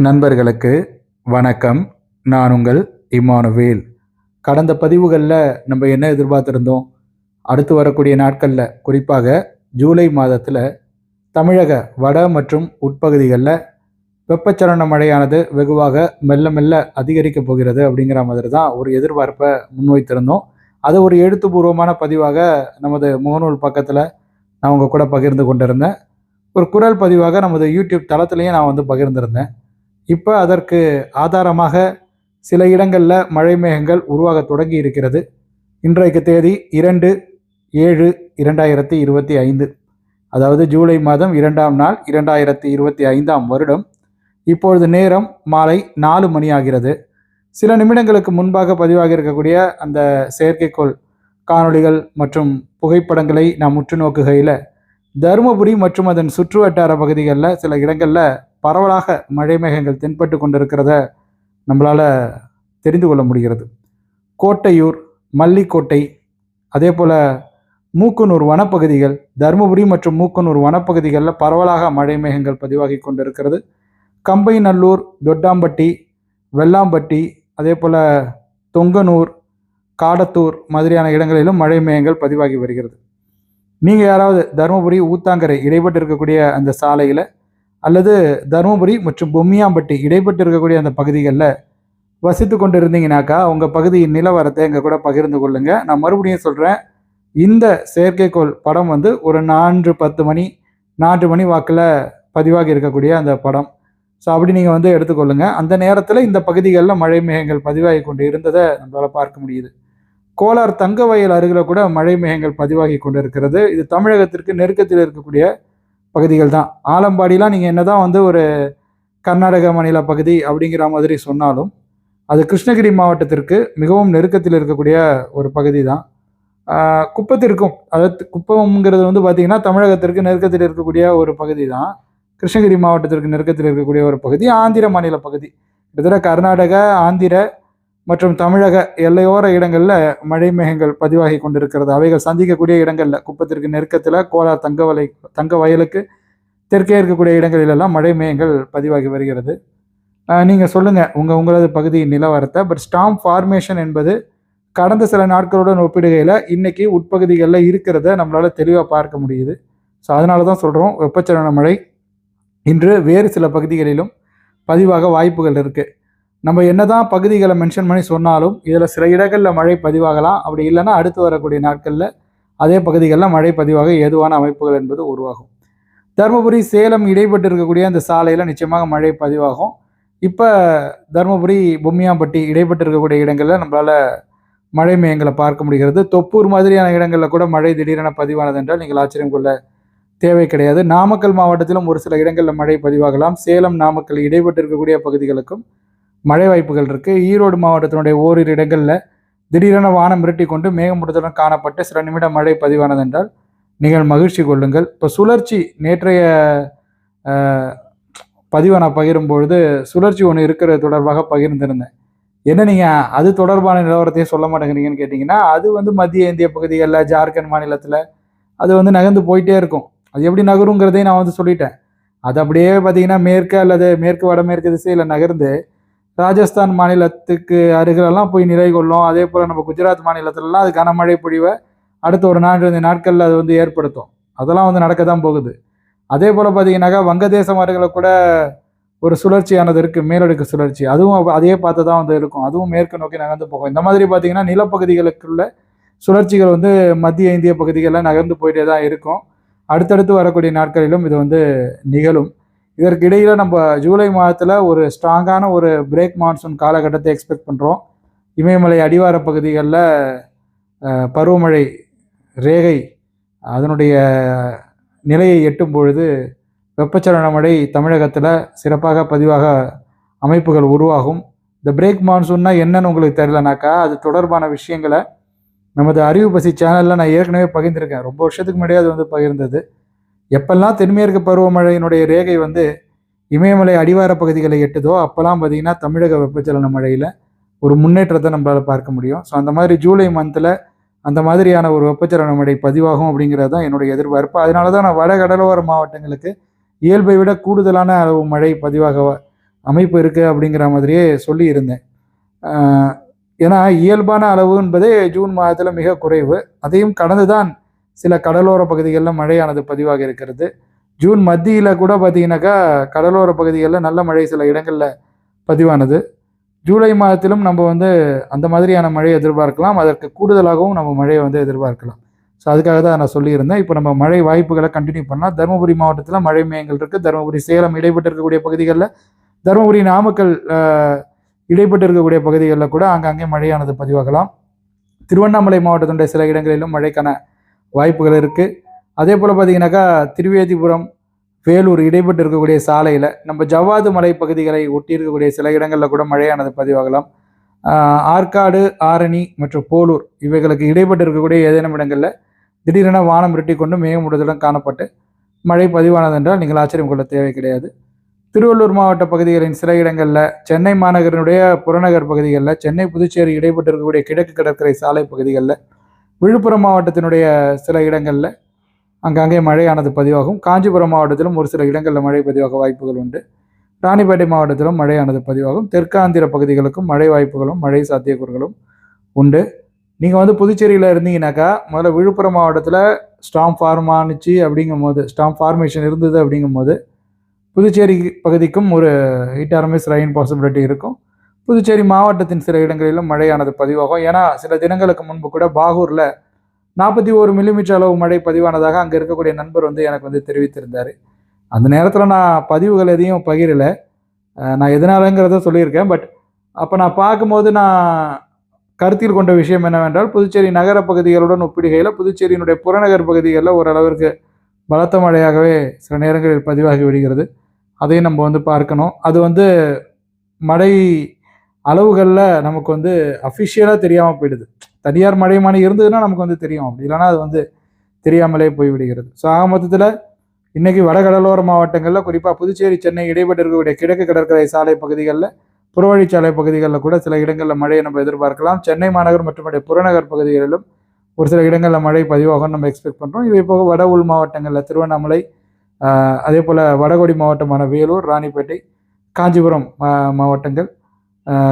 நண்பர்களுக்கு வணக்கம். நான் உங்கள் இமானுவேல். கடந்த பதிவுகளில் நம்ம என்ன எதிர்பார்த்துருந்தோம்? அடுத்து வரக்கூடிய நாட்களில் குறிப்பாக ஜூலை மாதத்தில் தமிழக வட மற்றும் உட்பகுதிகளில் வெப்பச்சலன மழையானது வெகுவாக மெல்ல மெல்ல அதிகரிக்கப் போகிறது அப்படிங்கிற மாதிரி தான் ஒரு எதிர்பார்ப்பை முன்வைத்திருந்தோம். அது ஒரு எழுத்துப்பூர்வமான பதிவாக நமது முகநூல் பக்கத்தில் நான் உங்கள் கூட பகிர்ந்து கொண்டிருந்தேன். ஒரு குரல் பதிவாக நமது யூடியூப் தளத்துலேயும் நான் வந்து பகிர்ந்திருந்தேன். இப்போ அதற்கு ஆதாரமாக சில இடங்களில் மழை மேகங்கள் உருவாக தொடங்கி இருக்கிறது. இன்றைக்கு தேதி இரண்டு ஏழு இரண்டாயிரத்தி இருபத்தி ஐந்து. அதாவது ஜூலை மாதம் இரண்டாம் நாள் இரண்டாயிரத்தி இருபத்தி ஐந்தாம் வருடம். இப்பொழுது நேரம் மாலை நாலு மணி ஆகிறது சில நிமிடங்களுக்கு முன்பாக பதிவாக இருக்கக்கூடிய அந்த செயற்கைக்கோள் காணொளிகள் மற்றும் புகைப்படங்களை நாம் உற்று நோக்குகையில் தருமபுரி மற்றும் அதன் சுற்று வட்டார பகுதிகளில் சில இடங்களில் பரவலாக மழை மேகங்கள் தென்பட்டு கொண்டிருக்கிறத நம்மளால் தெரிந்து கொள்ள முடிகிறது. கோட்டையூர் மல்லிக்கோட்டை அதே போல் மூக்கனூர் வனப்பகுதிகள் தருமபுரி மற்றும் மூக்கனூர் வனப்பகுதிகளில் பரவலாக மழை மேகங்கள் பதிவாகி கொண்டிருக்கிறது. கம்பைநல்லூர் தொட்டாம்பட்டி வெள்ளாம்பட்டி அதே போல் தொங்கனூர் காடத்தூர் மாதிரியான இடங்களிலும் மழை மேகங்கள் பதிவாகி வருகிறது. நீங்கள் யாராவது தருமபுரி ஊத்தாங்கரை இடைப்பட்டு இருக்கக்கூடிய அந்த சாலையில் அல்லது தருமபுரி மற்றும் பொம்மியாம்பட்டி இடைப்பட்டு இருக்கக்கூடிய அந்த பகுதிகளில் வசித்து கொண்டு இருந்தீங்கனாக்கா உங்கள் பகுதியின் நிலவரத்தை எங்கள் கூட பகிர்ந்து கொள்ளுங்கள் நான் மறுபடியும் சொல்கிறேன் இந்த செயற்கைக்கோள் படம் வந்து ஒரு நான்கு பத்து மணி நான்கு மணி வாக்கில் பதிவாகி இருக்கக்கூடிய அந்த படம். ஸோ அப்படி நீங்கள் வந்து எடுத்துக்கொள்ளுங்கள் அந்த நேரத்தில் இந்த பகுதிகளில் மழை மேகங்கள் பதிவாகி கொண்டு இருந்ததை நம்மளால் பார்க்க முடியுது. கோலார் தங்க வயல் அருகில் கூட மழை மேகங்கள் பதிவாகி கொண்டு இருக்கிறது. இது தமிழகத்திற்கு நெருக்கத்தில் இருக்கக்கூடிய பகுதிகள் தான். ஆலம்பாடிலாம் நீங்கள் என்ன தான் வந்து ஒரு கர்நாடக மாநில பகுதி அப்படிங்கிற மாதிரி சொன்னாலும் அது கிருஷ்ணகிரி மாவட்டத்திற்கு மிகவும் நெருக்கத்தில் இருக்கக்கூடிய ஒரு பகுதி தான். குப்பத்திற்கும் அதாவது குப்பம்ங்கிறது வந்து பார்த்திங்கன்னா தமிழகத்திற்கு நெருக்கத்தில் இருக்கக்கூடிய ஒரு பகுதி தான். கிருஷ்ணகிரி மாவட்டத்திற்கு நெருக்கத்தில் இருக்கக்கூடிய ஒரு பகுதி ஆந்திர மாநில பகுதி. கிட்டத்தட்ட கர்நாடக ஆந்திர மற்றும் தமிழக எல்லையோர இடங்களில் மழை மேகங்கள் பதிவாகி கொண்டிருக்கிறது. அவைகள் சந்திக்கக்கூடிய இடங்களில் குப்பத்திற்கு நெருக்கத்தில் கோலார் தங்க வலை தங்க வயலுக்கு தெற்கே இருக்கக்கூடிய இடங்களிலெல்லாம் மழை மேகங்கள் பதிவாகி வருகிறது. நீங்கள் சொல்லுங்கள் உங்கள் உங்களது பகுதியின் நிலவரத்தை. பட் ஸ்டாம் ஃபார்மேஷன் என்பது கடந்த சில நாட்களுடன் ஒப்பிடுகையில் இன்றைக்கி உட்பகுதிகளில் இருக்கிறத நம்மளால் தெளிவாக பார்க்க முடியுது. ஸோ அதனால தான் சொல்கிறோம் வெப்பச்சலன மழை இன்று வேறு சில பகுதிகளிலும் பதிவாக வாய்ப்புகள் இருக்குது நம்ம என்னதான் பகுதிகளை மென்ஷன் பண்ணி சொன்னாலும் இதில் சில இடங்களில் மழை பதிவாகலாம். அப்படி இல்லைன்னா அடுத்து வரக்கூடிய நாட்களில் அதே பகுதிகளில் மழை பதிவாக ஏதுவான அமைப்புகள் என்பது உருவாகும். தருமபுரி சேலம் இடைப்பட்டு இருக்கக்கூடிய அந்த சாலையில் நிச்சயமாக மழை பதிவாகும். இப்போ தருமபுரி பொம்மியாம்பட்டி இடைப்பட்டு இருக்கக்கூடிய இடங்களில் நம்மளால் மழை மேயங்களை பார்க்க முடிகிறது. தொப்பூர் மாதிரியான இடங்களில் கூட மழை திடீரென பதிவானது என்றால் நீங்கள் ஆச்சரியம் கொள்ள தேவை கிடையாது. நாமக்கல் மாவட்டத்திலும் ஒரு சில இடங்களில் மழை பதிவாகலாம். சேலம் நாமக்கல் இடைப்பட்டு இருக்கக்கூடிய பகுதிகளுக்கும் மழை வாய்ப்புகள் இருக்குது ஈரோடு மாவட்டத்தினுடைய ஓரிரு இடங்களில் திடீரென வானம் மிரட்டி கொண்டு மேகமூட்டத்துடன் காணப்பட்டு சில நிமிடம் மழை பதிவானதென்றால் நீங்கள் மகிழ்ச்சி கொள்ளுங்கள். இப்போ சுழற்சி நேற்றைய பதிவை நான் பகிரும் பொழுது சுழற்சி ஒன்று இருக்கிறது தொடர்பாக பகிர்ந்திருந்தேன். என்ன நீங்கள் அது தொடர்பான நிலவரத்தையும் சொல்ல மாட்டேங்கிறீங்கன்னு கேட்டிங்கன்னா அது வந்து மத்திய இந்திய பகுதிகளில் ஜார்க்கண்ட் மாநிலத்தில் அது வந்து நகர்ந்து போயிட்டே இருக்கும். அது எப்படி நகருங்கிறதையும் நான் வந்து சொல்லிட்டேன். அது அப்படியே பார்த்தீங்கன்னா மேற்கு அல்லது மேற்கு வடமேற்கு திசையில் நகர்ந்து ராஜஸ்தான் மாநிலத்துக்கு அருகிலெல்லாம் போய் நிலை கொள்ளும். அதே போல் நம்ம குஜராத் மாநிலத்திலலாம் அது கனமழை பொழிவை அடுத்த ஒரு நான்கு நாட்களில் அது வந்து ஏற்படுத்தும். அதெல்லாம் வந்து நடக்க தான் போகுது. அதே போல் பார்த்தீங்கன்னாக்கா வங்கதேசம் அருகில் கூட ஒரு சுழற்சியானது இருக்குது மேலடுக்கு சுழற்சி. அதுவும் அதே பார்த்து தான் வந்து இருக்கும். அதுவும் மேற்கு நோக்கி நகர்ந்து போகும். இந்த மாதிரி பார்த்தீங்கன்னா நிலப்பகுதிகளுக்குள்ள சுழற்சிகள் வந்து மத்திய இந்திய பகுதிகளில் நகர்ந்து போயிட்டே தான் இருக்கும். அடுத்தடுத்து வரக்கூடிய நாட்களிலும் இது வந்து நிகழும். இதற்கு நம்ம ஜூலை மாதத்தில் ஒரு ஸ்ட்ராங்கான ஒரு பிரேக் மான்சூன் காலகட்டத்தை எக்ஸ்பெக்ட் பண்ணுறோம் இமயமலை அடிவார பகுதிகளில் பருவமழை ரேகை அதனுடைய நிலையை எட்டும் பொழுது வெப்பச்சலன மழை தமிழகத்தில் சிறப்பாக பதிவாக அமைப்புகள் உருவாகும். இந்த பிரேக் மான்சூன்னா என்னன்னு உங்களுக்கு தெரியலனாக்கா அது தொடர்பான விஷயங்களை நமது அறிவு பசி சேனலில் நான் ஏற்கனவே பகிர்ந்திருக்கேன். ரொம்ப வருஷத்துக்கு முன்னாடியே அது வந்து பகிர்ந்தது. எப்பெல்லாம் தென்மேற்கு பருவமழையினுடைய ரேகை வந்து இமயமலை அடிவார பகுதிகளை எட்டுதோ அப்போல்லாம் பார்த்தீங்கன்னா தமிழக வெப்பச்சலன மழையில் ஒரு முன்னேற்றத்தை நம்மளால் பார்க்க முடியும். ஸோ அந்த மாதிரி ஜூலை மந்தில் அந்த மாதிரியான ஒரு வெப்பச்சலன மழை பதிவாகும் அப்படிங்கிறது தான் என்னுடைய எதிர்பார்ப்பு. அதனால தான் நான் வட கடலோர மாவட்டங்களுக்கு இயல்பை விட கூடுதலான அளவு மழை பதிவாக அமைப்பு இருக்குது அப்படிங்கிற மாதிரியே சொல்லியிருந்தேன். ஏன்னா இயல்பான அளவு என்பதே ஜூன் மாதத்தில் மிக குறைவு. அதையும் கடந்து தான் சில கடலோர பகுதிகளில் மழையானது பதிவாக இருக்கிறது. ஜூன் மத்தியில் கூட பார்த்தீங்கன்னாக்கா கடலோர பகுதிகளில் நல்ல மழை சில இடங்களில் பதிவானது. ஜூலை மாதத்திலும் நம்ம வந்து அந்த மாதிரியான மழையை எதிர்பார்க்கலாம். அதற்கு கூடுதலாகவும் நம்ம மழையை வந்து எதிர்பார்க்கலாம். ஸோ அதுக்காக தான் நான் சொல்லியிருந்தேன். இப்போ நம்ம மழை வாய்ப்புகளை கண்டினியூ பண்ணால் தருமபுரி மாவட்டத்தில் மழை மையங்கள் இருக்குது தருமபுரி சேலம் இடைப்பட்டு இருக்கக்கூடிய பகுதிகளில் தருமபுரி நாமக்கல் இடைப்பட்டு இருக்கக்கூடிய பகுதிகளில் கூட அங்கங்கே மழையானது பதிவாகலாம். திருவண்ணாமலை மாவட்டத்தினுடைய சில இடங்களிலும் மழைக்கான வாய்ப்புகள் இருக்குது அதே போல் பார்த்தீங்கன்னாக்கா திருவேதிபுரம் வேலூர் இடைப்பட்டு இருக்கக்கூடிய சாலையில் நம்ம ஜவ்வாது மலை பகுதிகளை ஒட்டி இருக்கக்கூடிய சில இடங்களில் கூட மழையானது பதிவாகலாம். ஆற்காடு ஆரணி மற்றும் போலூர் இவைகளுக்கு இடைப்பட்டு இருக்கக்கூடிய ஏதேனும் இடங்களில் திடீரென வானம் இருட்டி கொண்டு மேகமூட்டத்துடன் காணப்பட்டு மழை பதிவானது என்றால் நீங்கள் ஆச்சரியம் கொள்ள தேவை கிடையாது. திருவள்ளூர் மாவட்ட பகுதிகளின் சில இடங்களில் சென்னை மாநகரினுடைய புறநகர் பகுதிகளில் சென்னை புதுச்சேரி இடைப்பட்டு இருக்கக்கூடிய கிழக்கு கடற்கரை சாலை பகுதிகளில் விழுப்புரம் மாவட்டத்தினுடைய சில இடங்களில் அங்கங்கே மழையானது பதிவாகும். காஞ்சிபுரம் மாவட்டத்திலும் ஒரு சில இடங்களில் மழை பதிவாக வாய்ப்புகள் உண்டு. ராணிப்பேட்டை மாவட்டத்திலும் மழையானது பதிவாகும். தெற்காந்திர பகுதிகளுக்கும் மழை வாய்ப்புகளும் மழை சாத்தியக்கூறுகளும் உண்டு. நீங்கள் வந்து புதுச்சேரியில் இருந்தீங்கன்னாக்கா முதல்ல விழுப்புரம் மாவட்டத்தில் ஸ்டாம் ஃபார்ம் ஆணுச்சு அப்படிங்கும் போது ஸ்டாம் ஃபார்மேஷன் இருந்தது அப்படிங்கும் போது புதுச்சேரி பகுதிக்கும் ஒரு ஹிட் ஆர்மிஸ் ரெயின் பாசிபிலிட்டி இருக்கும். புதுச்சேரி மாவட்டத்தின் சில இடங்களிலும் மழையானது பதிவாகும். ஏன்னா சில தினங்களுக்கு முன்பு கூட பாகூரில் நாற்பத்தி ஒரு மில்லிமீட்டர் அளவு மழை பதிவானதாக அங்கே இருக்கக்கூடிய நண்பர் வந்து எனக்கு வந்து தெரிவித்திருந்தார். அந்த நேரத்தில் நான் பதிவுகள் எதையும் பகிரலை. நான் எதனாலங்கிறத சொல்லியிருக்கேன். பட் அப்போ நான் பார்க்கும்போது நான் கருத்தில் கொண்ட விஷயம் என்னவென்றால் புதுச்சேரி நகர பகுதிகளுடன் ஒப்பிடுகையில் புதுச்சேரியினுடைய புறநகர் பகுதிகளில் ஓரளவிற்கு பலத்த மழையாகவே சில நேரங்களில் பதிவாகி விடுகிறது. அதையும் நம்ம வந்து பார்க்கணும். அது வந்து மழை அளவுகளில் நமக்கு வந்து அஃபிஷியலாக தெரியாமல் போயிடுது. தனியார் மழைமானி இருந்ததுன்னா நமக்கு வந்து தெரியும். அப்படி இல்லைன்னா அது வந்து தெரியாமலே போய் விடுகிறது ஸோ ஆக மொத்தத்தில் இன்றைக்கி வடகடலோர மாவட்டங்களில் குறிப்பாக புதுச்சேரி சென்னை இடைப்பட்டு இருக்கக்கூடிய கிழக்கு கடற்கரை சாலை பகுதிகளில் புறவழிச்சாலை பகுதிகளில் கூட சில இடங்களில் மழையை நம்ம எதிர்பார்க்கலாம். சென்னை மாநகர் மற்றும் புறநகர் பகுதிகளிலும் ஒரு சில இடங்களில் மழை பதிவாகும் நம்ம எக்ஸ்பெக்ட் பண்ணுறோம் இவை போக வட உள் மாவட்டங்களில் திருவண்ணாமலை அதே போல் வடகொடி மாவட்டமான வேலூர் ராணிப்பேட்டை காஞ்சிபுரம் மா- மாவட்டங்கள்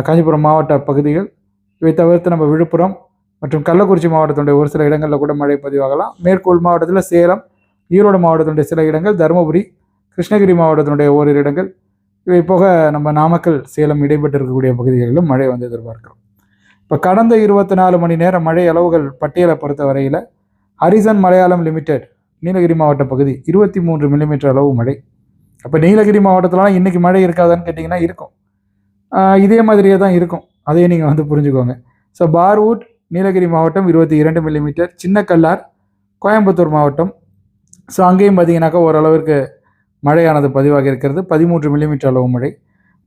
காஞ்சிபுரம் மாவட்ட பகுதிகள். இவை தவிர்த்து நம்ம விழுப்புரம் மற்றும் கள்ளக்குறிச்சி மாவட்டத்தினுடைய ஒரு சில இடங்களில் கூட மழை பதிவாகலாம். மேற்கு மாவட்டத்தில் சேலம் ஈரோடு மாவட்டத்தினுடைய சில இடங்கள் தருமபுரி கிருஷ்ணகிரி மாவட்டத்தினுடைய ஓரிரு இடங்கள். இவை போக நம்ம நாமக்கல் சேலம் இடைப்பட்டு இருக்கக்கூடிய பகுதிகளிலும் மழை வந்து எதிர்பார்க்கிறோம். இப்போ கடந்த இருபத்தி நாலு மணி நேரம் மழை அளவுகள் பட்டியலை பொறுத்த வரையில் ஹரிசன் மலையாளம் லிமிடெட் நீலகிரி மாவட்ட பகுதி இருபத்தி மூன்று மில்லிமீட்டர் அளவு மழை. அப்போ நீலகிரி மாவட்டத்திலலாம் இன்றைக்கி மழை இருக்காதான்னு கேட்டிங்கன்னா இருக்கும். இதே மாதிரியே தான் இருக்கும். அதையும் நீங்கள் வந்து புரிஞ்சுக்கோங்க. ஸோ பார்வுட் நீலகிரி மாவட்டம் இருபத்தி இரண்டு மில்லிமீட்டர் சின்ன கல்லார் கோயம்புத்தூர் மாவட்டம். ஸோ அங்கேயும் பார்த்தீங்கன்னாக்கா ஓரளவிற்கு மழையானது பதிவாக இருக்கிறது. பதிமூன்று மில்லிமீட்டர் அளவு மழை.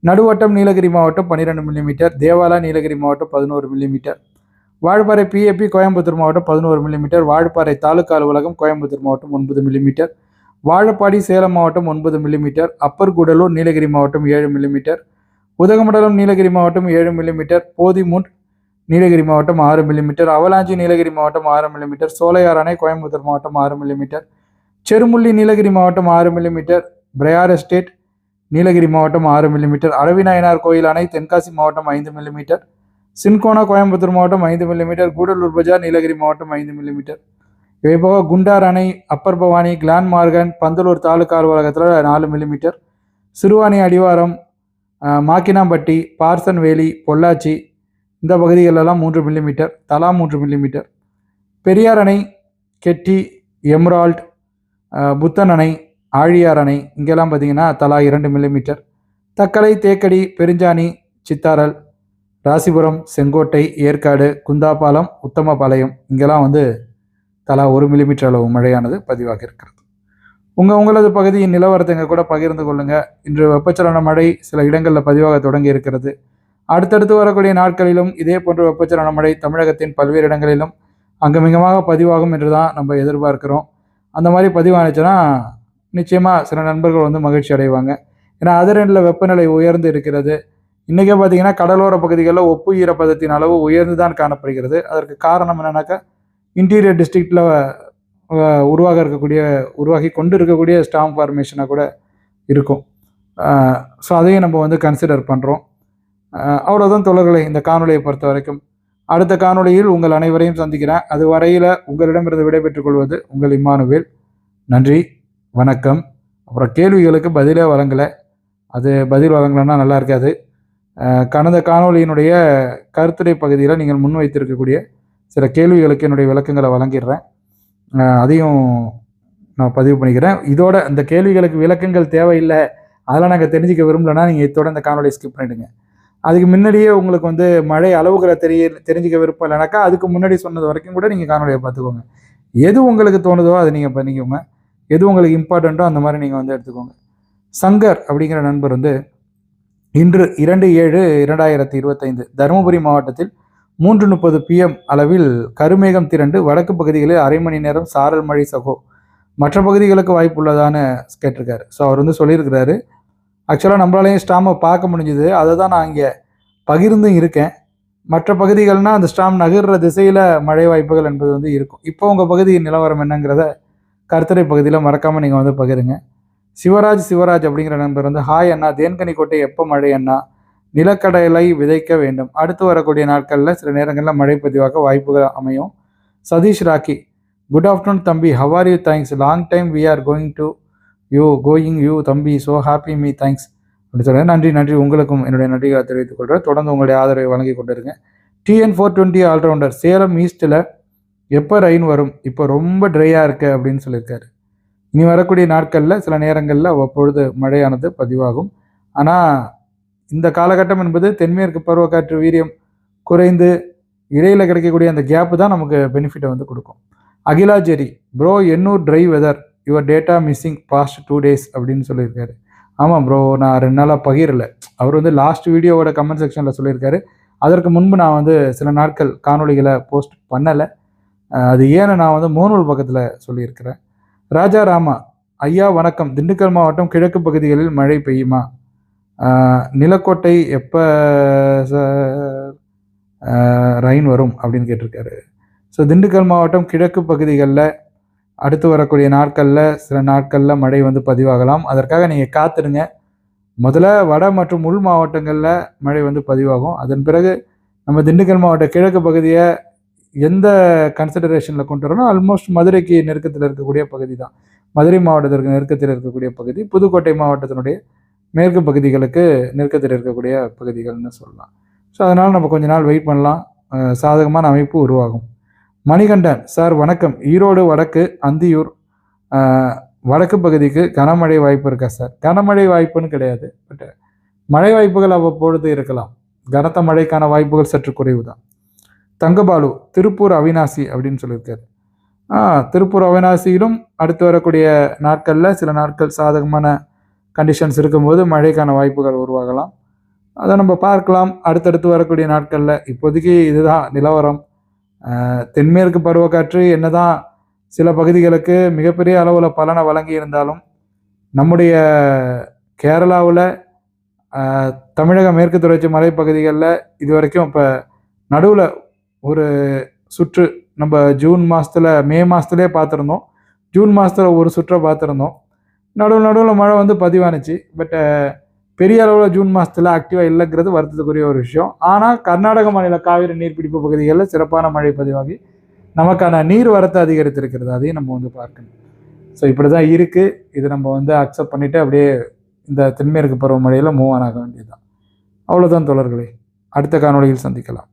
நடுவட்டம் நீலகிரி மாவட்டம் பன்னிரெண்டு மில்லிமீட்டர் தேவாலா நீலகிரி மாவட்டம் பதினோரு மில்லிமீட்டர் வாழப்பாறை பிஏபி கோயம்புத்தூர் மாவட்டம் பதினோரு மில்லிமீட்டர் வாழப்பாறை தாலுகா அலுவலகம் கோயம்புத்தூர் மாவட்டம் ஒன்பது மில்லிமீட்டர் வாழப்பாடி சேலம் மாவட்டம் ஒன்பது மில்லிமீட்டர் அப்பர் கூடலூர் நீலகிரி மாவட்டம் ஏழு மில்லிமீட்டர் உதகமண்டலம் நீலகிரி மாவட்டம் ஏழு மில்லிமீட்டர் போதிமுட் நீலகிரி மாவட்டம் ஆறு மில்லிமீட்டர் அவலாஞ்சி நீலகிரி மாவட்டம் ஆறு மில்லிமீட்டர் சோலையார் அணை கோயம்புத்தூர் மாவட்டம் ஆறு மில்லிமீட்டர் செருமுள்ளி நீலகிரி மாவட்டம் ஆறு மில்லிமீட்டர் பிரயார் எஸ்டேட் நீலகிரி மாவட்டம் ஆறு மில்லிமீட்டர் அரவிநாயனார் கோயில் அணை தென்காசி மாவட்டம் ஐந்து மில்லிமீட்டர் சின்கோனா கோயம்புத்தூர் மாவட்டம் ஐந்து மில்லிமீட்டர் கூடலூர் பஜார் நீலகிரி மாவட்டம் ஐந்து மில்லிமீட்டர் இவை போக குண்டார் அணை upper Bhavani clan Morgan Pandalur taluk அலுவலகத்தில் நாலு மில்லிமீட்டர் சிறுவாணி அடிவாரம் மாக்கினாம்பட்டி பார்சன்வேலி பொள்ளாச்சி இந்த பகுதிகளெல்லாம் மூன்று மில்லிமீட்டர் தலா மூன்று மில்லிமீட்டர் பெரியார் அணை கெட்டி எம்ரால்ட் புத்தன் அணை ஆழியார் அணை இங்கெல்லாம் பார்த்தீங்கன்னா தலா இரண்டு மில்லிமீட்டர் தக்கலை தேக்கடி பெருஞ்சாணி சித்தாரல் ராசிபுரம் செங்கோட்டை ஏற்காடு குந்தாபாலம் உத்தமபாளையம் இங்கெல்லாம் வந்து தலா ஒரு மில்லிமீட்டர் அளவு மழையானது பதிவாக இருக்கிறது உங்கள் உங்களது பகுதியின் நிலவரத்தைங்க கூட பகிர்ந்து கொள்ளுங்க. இன்று வெப்பச்சலன மழை சில இடங்களில் பதிவாக தொடங்கி இருக்கிறது. அடுத்தடுத்து வரக்கூடிய நாட்களிலும் இதே போன்ற வெப்பச்சலன மழை தமிழகத்தின் பல்வேறு இடங்களிலும் அங்கமிகமாக பதிவாகும் என்று தான் நம்ம எதிர்பார்க்கிறோம். அந்த மாதிரி பதிவானுச்சுன்னா நிச்சயமாக சில நண்பர்கள் வந்து மகிழ்ச்சி அடைவாங்க. ஏன்னா அதிரண்டில் வெப்பநிலை உயர்ந்து இருக்கிறது. இன்றைக்கே பார்த்தீங்கன்னா கடலோர பகுதிகளில் ஒப்பு ஈரப்பதத்தின் அளவு உயர்ந்து தான் காணப்படுகிறது. அதற்கு காரணம் என்னன்னாக்கா இன்டீரியர் டிஸ்ட்ரிக்டில் உருவாக இருக்கக்கூடிய உருவாகி கொண்டு இருக்கக்கூடிய ஸ்டாம் ஃபார்மேஷனாக கூட இருக்கும். ஸோ அதையும் நம்ம வந்து கன்சிடர் பண்ணுறோம் அவ்வளோதான் தொடர்களை இந்த காணொலியை பொறுத்த வரைக்கும். அடுத்த காணொளியில் உங்கள் அனைவரையும் சந்திக்கிறேன். அது வரையில் உங்களிடமிருந்து விடைபெற்றுக் கொள்வது உங்கள் இம்மானுவேல். நன்றி வணக்கம். அப்புறம் கேள்விகளுக்கு பதிலே வழங்கலை. அது பதில் வழங்கலைன்னா நல்லா இருக்காது. கடந்த காணொளியினுடைய கருத்துரை பகுதியில் நீங்கள் முன்வைத்திருக்கக்கூடிய சில கேள்விகளுக்கு என்னுடைய விளக்கங்களை வழங்கிடுறேன். அதையும் நான் பதிவு பண்ணிக்கிறேன். இதோட இந்த கேள்விகளுக்கு விளக்கங்கள் தேவையில்லை. அதெல்லாம் நாங்கள் தெரிஞ்சுக்க விரும்பலன்னா நீங்கள் இதோட இந்த காணொலியை ஸ்கிப் பண்ணிடுங்க. அதுக்கு முன்னாடியே உங்களுக்கு வந்து மழை அளவுகளை தெரிய தெரிஞ்சிக்க விருப்பம் இல்லைனாக்கா அதுக்கு முன்னாடி சொன்னது வரைக்கும் கூட நீங்கள் காணொலியை பார்த்துக்கோங்க. எது உங்களுக்கு தோணுதோ அதை நீங்கள் பண்ணிக்கோங்க. எது உங்களுக்கு இம்பார்ட்டண்ட்டோ அந்த மாதிரி நீங்கள் வந்து எடுத்துக்கோங்க. சங்கர் அப்படிங்கிற நண்பர் வந்து இன்று இரண்டு ஏழு இரண்டாயிரத்தி இருபத்தைந்து தருமபுரி மாவட்டத்தில் மூன்று முப்பது பிஎம் அளவில் கருமேகம் திரண்டு வடக்கு பகுதிகளில் அரை மணி நேரம் சாரல் மழை சகோ. மற்ற பகுதிகளுக்கு வாய்ப்பு உள்ளதான்னு கேட்டிருக்காரு. ஸோ அவர் வந்து சொல்லியிருக்கிறாரு. ஆக்சுவலாக நம்மளாலையும் ஸ்டாமை பார்க்க முடிஞ்சுது. அதை தான் நான் இங்கே பகிர்ந்தும் இருக்கேன். மற்ற பகுதிகள்னால் அந்த ஸ்டாம் நகர்ற திசையில் மழை வாய்ப்புகள் என்பது வந்து இருக்கும். இப்போ உங்கள் பகுதியின் நிலவரம் என்னங்கிறத கருத்துரை பகுதியில் மறக்காமல் நீங்கள் வந்து பகிருங்க. சிவராஜ் சிவராஜ் அப்படிங்கிற நண்பர் வந்து ஹாய் அண்ணா தேன்கனி கோட்டை எப்போ மழை அண்ணா? நிலக்கடலை விதைக்க வேண்டும். அடுத்து வரக்கூடிய நாட்களில் சில நேரங்களில் மழை பதிவாக வாய்ப்புகள் அமையும். சதீஷ் ராக்கி குட் ஆஃப்டர்நூன் தம்பி how are you thanks long time we are going to you going you தம்பி ஸோ ஹாப்பி மீ தேங்க்ஸ் அப்படின்னு சொல்கிறேன் நன்றி நன்றி. உங்களுக்கும் என்னுடைய நன்றிகளை தெரிவித்துக் கொள்கிறேன் தொடர்ந்து உங்களுடைய ஆதரவை வழங்கி கொண்டிருங்க. TN four twenty allrounder Salem ஈஸ்ட்டில் எப்போ ரெயின் வரும்? இப்போ ரொம்ப ட்ரையாக இருக்கு அப்படின்னு சொல்லியிருக்காரு. இனி வரக்கூடிய நாட்களில் சில நேரங்களில் அவ்வப்பொழுது மழையானது பதிவாகும். ஆனால் இந்த காலகட்டம் என்பது தென்மேற்கு பருவக்காற்று வீரியம் குறைந்து இடையில் கிடைக்கக்கூடிய அந்த கேப்பு தான் நமக்கு பெனிஃபிட்டை வந்து கொடுக்கும். Akila Jerry bro Ennore dry weather your data missing past two days அப்படின்னு சொல்லியிருக்காரு. ஆமாம் ப்ரோ நான் ரெண்டு நாளாக பகிரல. அவர் வந்து லாஸ்ட் வீடியோவோட கமெண்ட் செக்ஷனில் சொல்லியிருக்காரு. அதற்கு முன்பு நான் வந்து சில நாட்கள் காணொளிகளை போஸ்ட் பண்ணலை. அது ஏன்னு நான் வந்து மோனூல் பக்கத்தில் சொல்லியிருக்கிறேன். ராஜா ராமா ஐயா வணக்கம். திண்டுக்கல் மாவட்டம் கிழக்கு பகுதிகளில் மழை பெய்யுமா? நிலக்கோட்டை எப்போ ரெயின் வரும் அப்படின்னு கேட்டிருக்காரு. ஸோ திண்டுக்கல் மாவட்டம் கிழக்கு பகுதிகளில் அடுத்து வரக்கூடிய நாட்களில் சில நாட்களில் மழை வந்து பதிவாகலாம். அதற்காக நீங்கள் காத்துடுங்க முதல்ல வட மற்றும் உள் மாவட்டங்களில் மழை வந்து பதிவாகும். அதன் பிறகு நம்ம திண்டுக்கல் மாவட்ட கிழக்கு பகுதியை எந்த கன்சிடரேஷனில் கொண்டு வரணும் ஆல்மோஸ்ட் மதுரைக்கு நெருக்கத்தில் இருக்கக்கூடிய பகுதி தான். மதுரை மாவட்டத்திற்கு நெருக்கத்தில் இருக்கக்கூடிய பகுதி. புதுக்கோட்டை மாவட்டத்தினுடைய மேற்கு பகுதிகளுக்கு நெருக்கத்தில் இருக்கக்கூடிய பகுதிகள்னு சொல்லலாம். ஸோ அதனால் நம்ம கொஞ்ச நாள் வெயிட் பண்ணலாம். சாதகமான அமைப்பு உருவாகும். மணிகண்டன் சார் வணக்கம். ஈரோடு வடக்கு அந்தியூர் வடக்கு பகுதிக்கு கனமழை வாய்ப்பு இருக்கா சார் கனமழை வாய்ப்புன்னு கிடையாது பட் மழை வாய்ப்புகள் அவ்வப்பொழுது இருக்கலாம். கனத்த மழைக்கான வாய்ப்புகள் சற்று குறைவு தான் தங்கபாலு திருப்பூர் அவினாசி அப்படின்னு சொல்லியிருக்காரு. ஆ திருப்பூர் அவினாசியிலும் அடுத்து வரக்கூடிய நாட்களில் சில நாட்கள் சாதகமான கண்டிஷன்ஸ் இருக்கும்போது மழைக்கான வாய்ப்புகள் உருவாகலாம். அதை நம்ம பார்க்கலாம். அடுத்தடுத்து வரக்கூடிய நாட்களில் இப்போதைக்கு இதுதான் நிலவரம். தென்மேற்கு பருவக்காற்று என்னதான் சில பகுதிகளுக்கு மிகப்பெரிய அளவில் பலனை வழங்கி இருந்தாலும் நம்முடைய கேரளாவில் தமிழக மேற்கு தொடர்ச்சி மலைப்பகுதிகளில் இது வரைக்கும் இப்போ நடுவில் ஒரு சுற்று நம்ம ஜூன் மாதத்தில் மே மாதத்துலேயே பார்த்துருந்தோம். ஜூன் மாதத்தில் ஒரு சுற்றை பார்த்துருந்தோம். நடுவில் நடுவில் மழை வந்து பதிவானுச்சு. பட்டு பெரிய அளவில் ஜூன் மாதத்தில் ஆக்டிவாக இல்லைங்கிறது வருத்தத்துக்குரிய ஒரு விஷயம். ஆனால் கர்நாடக மாநில காவிரி நீர்பிடிப்பு பகுதிகளில் சிறப்பான மழை பதிவாகி நமக்கான நீர் வரத்து அதிகரித்திருக்கிறது. அதையும் நம்ம வந்து பார்க்கணும். ஸோ இப்படி தான் இருக்குது இது நம்ம வந்து அக்செப்ட் பண்ணிவிட்டு அப்படியே இந்த தென்மேற்கு பருவமழையில் மூவ் ஆன் ஆக வேண்டியதுதான். அவ்வளோதான் தொடர்களே அடுத்த காணொலியில் சந்திக்கலாம்.